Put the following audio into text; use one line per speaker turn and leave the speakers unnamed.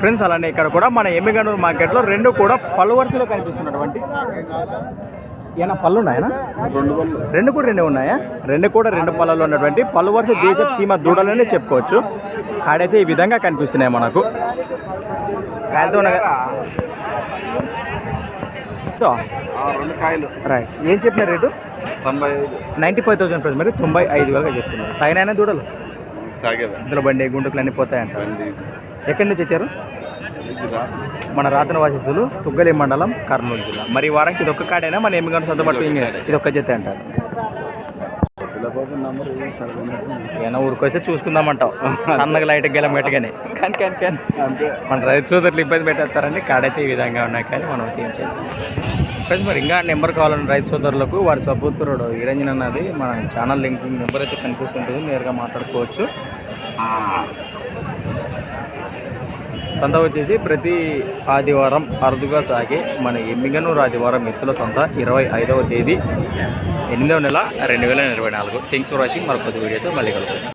Friends అలానే ఇక్కడ కూడా మన ఎమ్మిగనూరు మార్కెట్లో రెండు కూడా పలు వరుసలో కనిపిస్తున్నటువంటి ఏనా పళ్ళు ఉన్నాయనా
రెండు
రెండు కూడా రెండే ఉన్నాయా? రెండు కూడా రెండు పళ్ళలో ఉన్నటువంటి పలు వరుస దేశ సీమ దూడలనే చెప్పుకోవచ్చు. కాడైతే ఈ విధంగా కనిపిస్తున్నాయి మనకు. కాయలతో రైట్. ఏం చెప్పిన రేటు?
తొంభై ఐదు.
నైంటీ ఫైవ్ థౌసండ్ ఫ్రెండ్స్ మరి తొంభై ఐదు వేలుగా చెప్తున్నారు. సైన్ దూడలు?
సాగేదా
ఇందులో బండి గుంటుకులు అన్నీ పోతాయంట. ఎక్కడి నుంచి వచ్చారు. మన రాతన వాసిస్తులు తుగ్గలి మండలం కర్నూలు జిల్లా. మరి వారానికి ఇది ఒక్క కాడైనా? మన ఏమి కానీ సొంతపట్టు ఇది ఒక్క జత అంటారు
పిల్లబాబు నంబర్ ఏమో సరిగ్గా
ఏమైనా ఊరికొస్తే చూసుకుందామంటావు. సన్నగా లైట్ గెలం పెట్టగానే కానీ కానీ కానీ. మన రైతు సోదరులు ఇబ్బంది పెట్టేస్తారని కాడైతే ఈ విధంగా ఉన్నాయి కానీ మనం ఏం చేయాలి మరి ఇంకా నెంబర్ కావాలని రైతు సోదరులకు వారి సపుత్రుడు ఈరంజన్ అన్నది మన ఛానల్ లింక్ నెంబర్ అయితే కనిపిస్తుంటుంది. నేరుగా మాట్లాడుకోవచ్చు. సంత వచ్చేసి ప్రతి ఆదివారం అరుదుగా సాగే మన ఎమ్మిగనూరు ఆదివారం మిత్రుల సంత ఇరవై ఐదవ తేదీ ఎనిమిదవ నెల రెండు వేల ఇరవై నాలుగు. థింగ్స్ ఫర్ వాచింగ్ మరొక వీడియోతో మళ్ళీ కలుగుతాం